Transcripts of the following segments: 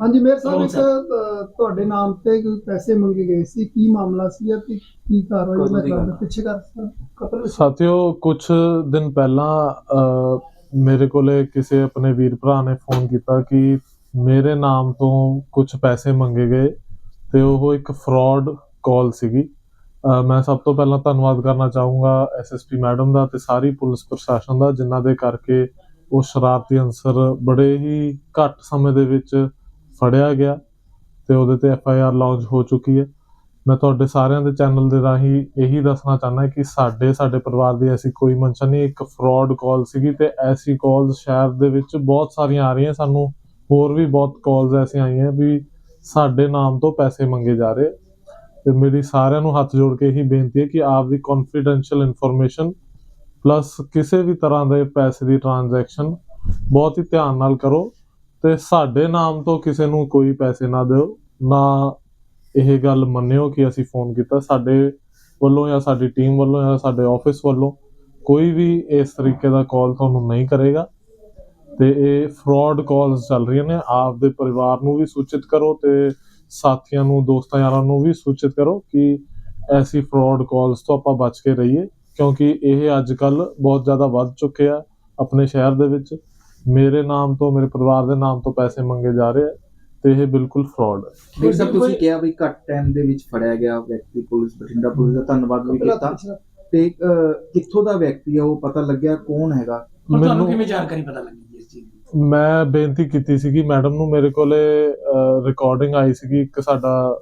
ਹਾਂਜੀ ਮੇਰ ਸਾਹਿਬ ਇੱਕ। ਅ, ਤੁਹਾਡੇ ਨਾਮ ਤੇ ਕੋਈ ਪੈਸੇ ਮੰਗੇ ਗਏ ਸੀ? ਕੀ ਮਾਮਲਾ ਸੀ ਤੇ ਕੀ ਕਾਰਵਾਈ ਕਦੋਂ ਮੈਂ ਦੀ ਗੱਲ ਕਰਾਂ ਹੈ? ਪਿੱਛੇ ਕਰ ਕਪਲ ਸਾਥੀਓ ਕੁਝ ਦਿਨ ਪਹਿਲਾਂ ਮੇਰੇ ਕੋਲੇ ਕਿਸੇ ਆਪਣੇ ਵੀਰ ਭਰਾ ਨੇ ਫੋਨ ਕੀਤਾ ਕਿ ਮੇਰੇ ਨਾਮ ਤੋਂ ਕੁਝ ਪੈਸੇ ਮੰਗੇ ਗਏ ਤੇ ਉਹ ਇੱਕ ਫਰਾਡ ਕਾਲ ਸੀਗੀ। ਮੈਂ ਸਭ ਤੋਂ ਪਹਿਲਾਂ ਧੰਨਵਾਦ ਕਰਨਾ ਚਾਹੂੰਗਾ ਐਸਐਸਪੀ ਮੈਡਮ ਦਾ ਤੇ ਸਾਰੀ ਪੁਲਿਸ ਪ੍ਰਸ਼ਾਸਨ ਦਾ ਜਿਨ੍ਹਾਂ ਦੇ ਕਰਕੇ ਉਹ ਸ਼ਰਾਰਤੀ ਅਨਸਰ ਬੜੇ ਹੀ ਘੱਟ ਸਮੇਂ ਦੇ ਵਿੱਚ ਫੜਿਆ ਗਿਆ ਤੇ ਉਹਦੇ ਤੇ ਐਫ ਆਈ ਆਰ ਲਾਂਚ ਹੋ ਚੁੱਕੀ ਹੈ। ਮੈਂ ਤੁਹਾਡੇ ਸਾਰਿਆਂ ਦੇ ਚੈਨਲ ਦੇ ਰਾਹੀਂ ਇਹੀ ਦੱਸਣਾ ਚਾਹੁੰਦਾ ਕਿ ਸਾਡੇ ਸਾਡੇ ਪਰਿਵਾਰ ਦੀ ਐਸੀ ਕੋਈ ਮਨਸ਼ਾ ਨਹੀਂ, ਇੱਕ ਫਰਾਡ ਕਾਲ ਸੀਗੀ ਤੇ ਐਸੀ ਕਾਲਸ ਸ਼ਹਿਰ ਦੇ ਵਿੱਚ ਬਹੁਤ ਸਾਰੀਆਂ ਆ ਰਹੀਆਂ। ਸਾਨੂੰ ਹੋਰ ਵੀ ਬਹੁਤ ਕਾਲਸ ਐਸੀਆਂ ਆਈਆਂ ਵੀ ਸਾਡੇ ਨਾਮ ਤੋਂ ਪੈਸੇ ਮੰਗੇ ਜਾ ਰਹੇ। ਤੇ ਮੇਰੀ ਸਾਰਿਆਂ ਨੂੰ ਹੱਥ ਜੋੜ ਕੇ ਇਹੀ ਬੇਨਤੀ ਹੈ ਕਿ ਆਪ ਦੀ ਕੌਨਫੀਡੈਂਸ਼ੀਅਲ ਇਨਫੋਰਮੇਸ਼ਨ ਪਲੱਸ ਕਿਸੇ ਵੀ ਤਰ੍ਹਾਂ ਦੇ ਪੈਸੇ ਦੀ ਟ੍ਰਾਂਜੈਕਸ਼ਨ ਬਹੁਤ ਹੀ ਧਿਆਨ ਨਾਲ ਕਰੋ। ਤੇ ਸਾਡੇ ਨਾਮ ਤੋਂ ਕਿਸੇ ਨੂੰ ਕੋਈ ਪੈਸੇ ਨਾ ਦਿਓ, ਨਾ ਇਹ ਗੱਲ ਮੰਨਿਓ ਕਿ ਅਸੀਂ ਫੋਨ ਕੀਤਾ ਸਾਡੇ ਵੱਲੋਂ ਜਾਂ ਸਾਡੀ ਟੀਮ ਵੱਲੋਂ ਜਾਂ ਸਾਡੇ ਆਫਿਸ ਵੱਲੋਂ। ਕੋਈ ਵੀ ਇਸ ਤਰੀਕੇ ਦਾ ਕਾਲ ਤੁਹਾਨੂੰ ਨਹੀਂ ਕਰੇਗਾ ਤੇ ਇਹ ਫਰਾਡ ਕਾਲਸ ਚੱਲ ਰਹੀਆਂ ਨੇ। ਆਪ ਦੇ ਪਰਿਵਾਰ ਨੂੰ ਵੀ ਸੂਚਿਤ ਕਰੋ ਤੇ ਸਾਥੀਆਂ ਨੂੰ, ਦੋਸਤਾਂ ਯਾਰਾਂ ਨੂੰ ਵੀ ਸੂਚਿਤ ਕਰੋ ਕਿ ਐਸੀ ਫਰਾਡ ਕਾਲਸ ਤੋਂ ਆਪਾਂ ਬਚ ਕੇ ਰਹੀਏ, ਕਿਉਂਕਿ ਇਹ ਅੱਜ ਕੱਲ ਬਹੁਤ ਜ਼ਿਆਦਾ ਵੱਧ ਚੁੱਕੇ ਆ ਆਪਣੇ ਸ਼ਹਿਰ ਦੇ ਵਿੱਚ। ਮੇਰੇ ਨਾਮ ਤੋਂ ਮੇਰੇ ਪਰਿਵਾਰ ਦੇ ਨਾਮ ਤੋਂ ਪੈਸੇ ਮੰਗੇ ਜਾ ਰਹੇ ਆ ਤੇ ਇਹ ਬਿਲਕੁਲ ਫਰਾਡ ਹੈ। ਡਾਕਟਰ ਸਾਹਿਬ ਤੁਸੀਂ ਕਿਹਾ ਵੀ ਘੱਟ ਟਾਈਮ ਦੇ ਵਿੱਚ ਫੜਿਆ ਗਿਆ ਵਿਅਕਤੀ ਪੁਲਿਸ ਬਠਿੰਡਾ ਪੁਲਿਸ ਦਾ ਧੰਨਵਾਦ ਵੀ ਕੀਤਾ। ਤੇ ਅਹ, ਕਿੱਥੋਂ ਦਾ ਵਿਅਕਤੀ ਆ ਉਹ ਪਤਾ ਲੱਗਿਆ ਕੌਣ ਹੈਗਾ? ਤੁਹਾਨੂੰ ਮੈਨੂੰ ਕਿਵੇਂ ਜਾਣਕਾਰੀ ਪਤਾ ਲੱਗੀ ਇਸ ਚੀਜ਼ ਦੀ? ਮੈਂ ਬੇਨਤੀ ਕੀਤੀ ਸੀਗੀ ਮੈਡਮ ਨੂੰ ਮੇਰੇ ਕੋਲੇ ਰਿਕਾਰਡਿੰਗ ਆਈ ਸੀਗੀ। ਇੱਕ ਸਾਡਾ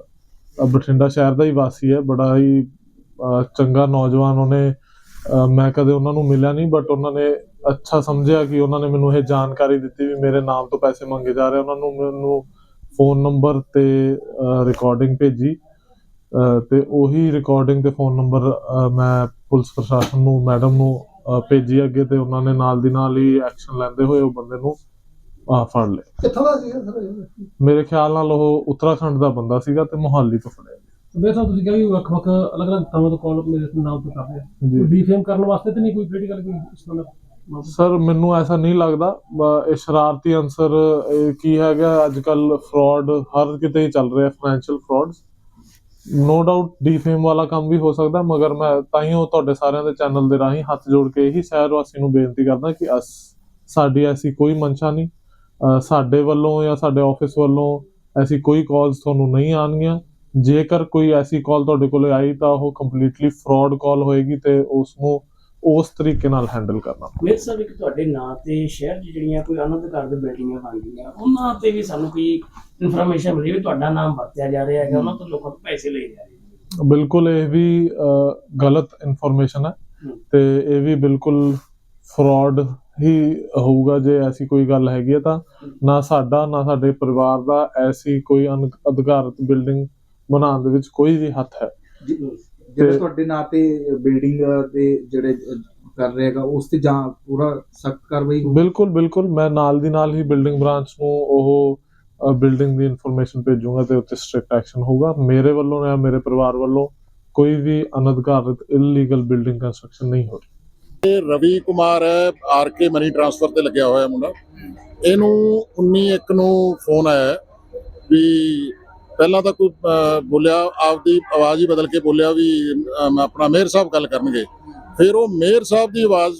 ਅ, ਬਠਿੰਡਾ ਸ਼ਹਿਰ ਦਾ ਹੀ ਵਾਸੀ ਹੈ। ਬੜਾ ਹੀ ਅ, ਚੰਗਾ ਨੌਜਵਾਨ ਉਹਨੇ ਅ, ਮੈਂ ਕਦੇ ਉਹਨਾਂ ਨੂੰ ਮਿਲਿਆ ਨਹੀਂ ਬਟ ਉਹਨਾਂ ਨੇ ਅੱਛਾ ਸਮਝਿਆ ਕਿ ਉਹਨਾਂ ਨੇ ਮੈਨੂੰ ਇਹ ਜਾਣਕਾਰੀ ਦਿੱਤੀ ਵੀ ਮੇਰੇ ਨਾਮ ਤੋਂ ਪੈਸੇ ਮੰਗੇ ਜਾ ਰਹੇ ਉਹਨਾਂ ਨੂੰ ਮੈਨੂੰ ਫੋਨ ਨੰਬਰ ਤੇ ਰਿਕਾਰਡਿੰਗ ਭੇਜੀ। ਤੇ ਉਹੀ ਰਿਕਾਰਡਿੰਗ ਤੇ ਫੋਨ ਨੰਬਰ ਮੈਂ ਪੁਲਿਸ ਪ੍ਰਸ਼ਾਸਨ ਨੂੰ ਮੈਡਮ ਨੂੰ ਭੇਜੀ ਅੱਗੇ ਤੇ ਉਹਨਾਂ ਨੇ ਨਾਲ ਦੀ ਨਾਲ ਹੀ ਐਕਸ਼ਨ ਲੈਂਦੇ ਹੋਏ ਉਹ ਬੰਦੇ ਨੂੰ ਆ ਫੜ ਲਿਆ। ਕਿੱਥੋਂ ਦਾ ਸੀ ਸਰ ਇਹ? ਵਿਅਕਤੀ? ਮੇਰੇ ਖਿਆਲ ਨਾਲ ਉਹ ਉੱਤਰਾਖੰਡ ਦਾ ਬੰਦਾ ਸੀਗਾ ਤੇ ਮੁਹਾਲੀ ਤੋਂ ਫੜਿਆ ਸਾਹਿਬ ਤੁਸੀਂ ਕਿਹਾ ਵੀ ਵੱਖ-ਵੱਖ ਅਲੱਗ-ਅਲੱਗ ਥਾਵਾਂ ਤੋਂ ਕਾਲ ਮੇਰੇ ਨਾਮ ਤੋਂ ਕਰ ਰਹੇ। ਡੀਫੇਮ ਕਰਨ ਵਾਸਤੇ ਤੇ ਨਹੀਂ ਕੋਈ ਪੋਲੀਟੀਕਲ ਕੋਈ ਇਸ ਤਰ੍ਹਾਂ? ਸਰ ਮੈਨੂੰ ਐਸਾ ਨਹੀਂ ਲੱਗਦਾ। ਇਹ ਸ਼ਰਾਰਤੀ ਅਨਸਰ ਕੀ ਹੈਗਾ? ਅੱਜ ਕੱਲ ਫਰਾਡ ਹਰ ਕਿਤੇ ਹੀ ਚੱਲ ਰਿਹਾ financial frauds no doubt defame ਵਾਲਾ ਕੰਮ ਵੀ ਹੋ ਸਕਦਾ, ਮਗਰ ਮੈਂ ਤਾਂ ਹੀ ਉਹ ਤੁਹਾਡੇ ਸਾਰਿਆਂ ਦੇ ਚੈਨਲ ਦੇ ਰਾਹੀਂ ਹੱਥ ਜੋੜ ਕੇ ਇਹੀ ਸ਼ਹਿਰ ਵਾਸੀ ਨੂੰ ਬੇਨਤੀ ਕਰਦਾ ਕਿ ਅਸ, ਸਾਡੀ ਐਸੀ ਕੋਈ ਮਨਸ਼ਾ ਨਹੀਂ। ਸਾਡੇ ਵੱਲੋਂ ਜਾਂ ਸਾਡੇ ਆਫਿਸ ਵੱਲੋਂ ਐਸੀ ਕੋਈ ਕਾਲਸ ਤੁਹਾਨੂੰ ਨਹੀਂ ਆਉਣਗੀਆਂ। ਜੇਕਰ ਕੋਈ ਐਸੀ ਕਾਲ ਤੁਹਾਡੇ ਕੋਲੇ ਆਈ ਤਾਂ ਉਹ ਕੰਪਲੀਟਲੀ ਫਰਾਡ ਕਾਲ ਹੋਏਗੀ ਤੇ ਉਸ ਨੂੰ ਉਸ ਤਰੀਕੇ ਨਾਲ ਹੈਂਡਲ ਕਰਨਾ। ਮੇਰੇ ਸਾਹਿਬ ਇੱਕ ਤੁਹਾਡੇ ਨਾਂ ਤੇ ਸ਼ਹਿਰ 'ਚ ਜਿਹੜੀਆਂ ਕੋਈ ਅਨਧਿਕਾਰਤ ਬਿਲਡਿੰਗਾਂ ਬਣ ਗਈਆਂ ਉਹਨਾਂ ਤੇ ਵੀ ਸਾਨੂੰ ਕੋਈ ਇਨਫੋਰਮੇਸ਼ਨ ਮਿਲੀ ਵੀ ਤੁਹਾਡਾ ਨਾਮ ਵਰਤਿਆ ਜਾ ਰਿਹਾ ਹੈਗਾ ਉਹਨਾਂ ਤੋਂ ਲੋਕਾਂ ਤੋਂ ਪੈਸੇ ਲਏ ਜਾ ਰਹੇ ਨੇ? ਬਿਲਕੁਲ ਇਹ ਵੀ ਗਲਤ ਇਨਫੋਰਮੇਸ਼ਨ ਹੈ। ਤੇ ਇਹ ਵੀ ਬਿਲਕੁਲ ਫਰਾਡ ਹੀ ਹੋਊਗਾ ਜੇ ਐਸੀ ਕੋਈ ਗੱਲ ਹੈਗੀ ਹੈ ਤਾਂ। ਨਾ ਸਾਡਾ ਨਾ ਸਾਡੇ ਪਰਿਵਾਰ ਦਾ ਐਸੀ ਕੋਈ ਅਧਿਕਾਰਤ ਬਿਲਡਿੰਗ ਬਣਾਉਣ ਦੇ ਵਿੱਚ ਕੋਈ ਵੀ ਹੱਥ ਹੈ। ਜਿਹੜਾ ਤੁਹਾਡੇ ਨਾਂ ਤੇ ਬਿਲਡਿੰਗ ਦੇ ਜਿਹੜੇ ਕਰ ਰਹੇਗਾ ਉਸ ਤੇ ਜਾਂ ਪੂਰਾ ਸਖਤ ਕਾਰਵਾਈ ਬਿਲਕੁਲ ਬਿਲਕੁਲ। ਮੈਂ ਨਾਲ ਦੀ ਨਾਲ ਹੀ ਬਿਲਡਿੰਗ ਬ੍ਰਾਂਚ ਨੂੰ ਉਹ ਬਿਲਡਿੰਗ ਦੀ ਇਨਫੋਰਮੇਸ਼ਨ ਭੇਜੂੰਗਾ ਤੇ ਉੱਤੇ ਸਟ੍ਰਿਕਟ ਐਕਸ਼ਨ ਹੋਊਗਾ। ਮੇਰੇ ਵੱਲੋਂ ਜਾਂ ਮੇਰੇ ਪਰਿਵਾਰ ਵੱਲੋਂ ਕੋਈ ਵੀ ਅਨਧਿਕਾਰਤ ਇਲੀਗਲ ਬਿਲਡਿੰਗ ਕੰਸਟਰਕਸ਼ਨ ਨਹੀਂ ਹੋ ਰਹੀ। ਇਹ Ravi Kumar R K money transfer ਤੇ ਲੱਗਿਆ ਹੋਇਆ ਮੁੰਡਾ। ਇਹਨੂੰ 19 ਇੱਕ ਨੂੰ ਫੋਨ ਆਇਆ ਹੈ ਵੀ ਪਹਿਲਾਂ ਤਾਂ ਕੋਈ ਅਹ, ਬੋਲਿਆ ਆਪਦੀ ਆਵਾਜ਼ ਹੀ ਬਦਲ ਕੇ ਬੋਲਿਆ ਵੀ ਮੈਂ ਆਪਣਾ ਮੇਅਰ ਸਾਹਿਬ ਗੱਲ ਕਰਨਗੇ। ਫਿਰ ਉਹ ਮੇਅਰ ਸਾਹਿਬ ਦੀ ਆਵਾਜ਼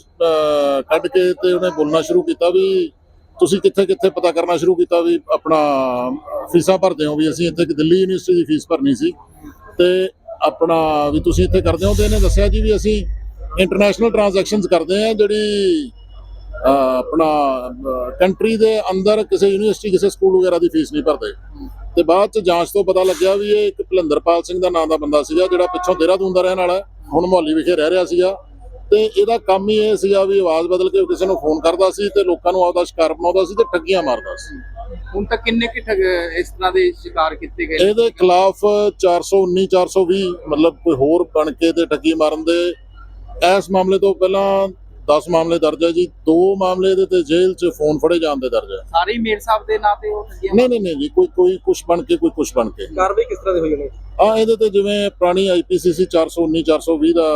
ਕੱਢ ਕੇ ਤੇ ਉਹਨੇ ਬੋਲਣਾ ਸ਼ੁਰੂ ਕੀਤਾ ਵੀ ਤੁਸੀਂ ਕਿੱਥੇ ਕਿੱਥੇ ਪਤਾ ਕਰਨਾ ਸ਼ੁਰੂ ਕੀਤਾ ਵੀ ਆਪਣਾ ਫੀਸਾਂ ਭਰਦੇ ਹੋ ਵੀ ਅਸੀਂ ਇੱਥੇ ਦਿੱਲੀ ਯੂਨੀਵਰਸਿਟੀ ਦੀ ਫੀਸ ਭਰਨੀ ਸੀ। ਤੇ ਆਪਣਾ ਵੀ ਤੁਸੀਂ ਇੱਥੇ ਕਰਦੇ ਹੋ ਤੇ ਇਹਨੇ ਦੱਸਿਆ ਜੀ ਵੀ ਅਸੀਂ ਇੰਟਰਨੈਸ਼ਨਲ ਟ੍ਰਾਂਜੈਕਸ਼ਨਸ ਕਰਦੇ ਆ ਜਿਹੜੀ ਆਪਣਾ ਕੰਟਰੀ ਦੇ ਅੰਦਰ ਕਿਸੇ ਯੂਨੀਵਰਸਿਟੀ ਕਿਸੇ ਸਕੂਲ ਵਗੈਰਾ ਦੀ ਫੀਸ ਨਹੀਂ ਭਰਦੇ। ਤੇ ਬਾਅਦ ਚ ਜਾਂਚ ਤੋਂ ਪਤਾ ਲੱਗਿਆ ਵੀ ਇਹ ਇੱਕ ਭਲਿੰਦਰਪਾਲ ਸਿੰਘ ਦਾ ਨਾਮ ਦਾ ਬੰਦਾ ਸੀਗਾ ਜਿਹੜਾ ਪਿੱਛੋਂ ਦੇਹਰਾਦੂਨ ਦਾ ਰਹਿਣ ਵਾਲਾ ਹੁਣ ਮੁਹੱਲੀ ਵਿਖੇ ਰਹਿ ਰਿਹਾ ਸੀਗਾ। ਤੇ ਇਹਦਾ ਕੰਮ ਹੀ ਇਹ ਸੀਗਾ ਵੀ ਆਵਾਜ਼ ਬਦਲ ਕੇ ਕਿਸੇ ਨੂੰ ਫੋਨ ਕਰਦਾ ਸੀ ਤੇ ਲੋਕਾਂ ਨੂੰ ਆਪਦਾ ਸ਼ਿਕਾਰ ਬਣਾਉਂਦਾ ਸੀ ਤੇ ਠੱਗੀਆਂ ਮਾਰਦਾ ਸੀ। ਹੁਣ ਤੱਕ ਕਿੰਨੇ ਕਿ ਠੱਗ ਇਸ ਤਰ੍ਹਾਂ ਦੇ ਸ਼ਿਕਾਰ ਕੀਤੇ ਗਏ? ਇਹਦੇ ਖਿਲਾਫ 419 420 ਮਤਲਬ ਕੋਈ ਹੋਰ ਬਣ ਕੇ ਤੇ ਠੱਗੀ ਮਾਰਨ ਦੇ ਇਸ ਮਾਮਲੇ ਤੋਂ ਪਹਿਲਾਂ 10 ਮਾਮਲੇ ਦਰਜ ਹੈ ਜੀ ਦੋ ਮਾਮਲੇ ਇਹਦੇ ਤੇ ਜੇਲ੍ਹ 'ਚ ਫੋਨ ਫੜੇ ਜਾਣ ਦੇ ਦਰਜ ਹੈ। ਸਾਰੇ ਹੀ ਮੇਰ ਸਾਹਿਬ ਦੇ ਨਾਂ ਤੇ ਉਹ ਠੱਗੀਆਂ ਨਹੀਂ ਨਹੀਂ ਨਹੀਂ ਜੀ ਕੋਈ ਕੋਈ ਕੁਛ ਬਣ ਕੇ ਕੋਈ ਕੁਛ ਬਣ ਕੇ। ਕਾਰਵਾਈ ਕਿਸ ਤਰ੍ਹਾਂ ਦੀ ਹੋਈ ਉਹਨੇ? ਆ ਇਹਦੇ ਤੇ ਜਿਵੇਂ ਪੁਰਾਣੀ ਆਈਪੀਸੀਸੀ 419 420 ਦਾ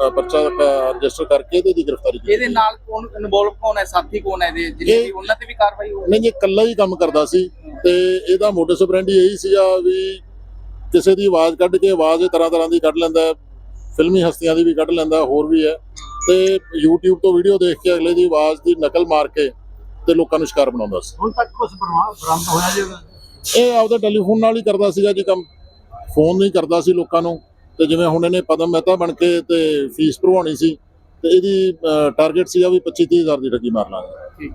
ਅ, ਪਰਚਾ ਰਜਿਸਟਰ ਕਰਕੇ ਇਹਦੀ ਗ੍ਰਿਫਤਾਰੀ ਕੀਤੀ। ਇਹਦੇ ਨਾਲ ਕੌਣ ਇਨਵੋਲਵ ਕੌਣ ਹੈ ਸਾਥੀ ਕੌਣ ਹੈ ਇਹਦੇ? ਜਿਹੜੇ ਵੀ ਉਹਨਾਂ ਤੇ ਵੀ ਕਾਰਵਾਈ ਹੋਊਗੀ ਨਹੀਂ ਜੀ ਇਕੱਲਾ ਹੀ ਕੰਮ ਕਰਦਾ ਸੀ ਤੇ ਇਹਦਾ ਮੋਟਿਵ ਸਪਰੈਂਡੀ ਇਹੀ ਸੀਗਾ ਵੀ ਕਿਸੇ ਦੀ ਆਵਾਜ਼ ਕੱਢ ਕੇ ਆਵਾਜ਼ ਤਰ੍ਹਾਂ ਤਰ੍ਹਾਂ ਦੀ ਕੱਢ ਲੈਂਦਾ ਹੈ। ਫਿਲਮੀ ਹਸਤੀਆਂ ਦੀ ਵੀ ਕੱਢ ਲੈਂਦਾ ਹੋਰ ਵੀ ਹੈ। ਤੇ YouTube ਤੋਂ ਵੀਡੀਓ ਦੇਖ ਕੇ ਅਗਲੇ ਦੀ ਆਵਾਜ਼ ਦੀ ਨਕਲ ਮਾਰ ਕੇ ਤੇ ਲੋਕਾਂ ਨੂੰ ਸ਼ਿਕਾਰ ਬਣਾਉਂਦਾ ਸੀ। ਹੁਣ ਤੱਕ ਕੁਝ ਬਰਾਮਦ ਹੋਇਆ ਜੀ ਇਹ ਆਪਦਾ ਟੈਲੀਫੋਨ ਨਾਲ ਹੀ ਕਰਦਾ ਸੀਗਾ ਜੀ ਕੰਮ। ਫੋਨ ਨਹੀਂ ਕਰਦਾ ਸੀ ਲੋਕਾਂ ਨੂੰ ਤੇ ਜਿਵੇਂ ਹੁਣ ਇਹਨੇ ਪਦਮ ਮਹਿਤਾ ਬਣ ਕੇ ਤੇ ਫੀਸ ਭਰਵਾਉਣੀ ਸੀ ਤੇ ਇਹਦੀ ਟਾਰਗੇਟ ਸੀਗਾ ਵੀ 25 30 ਹਜ਼ਾਰ ਦੀ ਠੱਗੀ ਮਾਰ ਲਾਂਗੇ।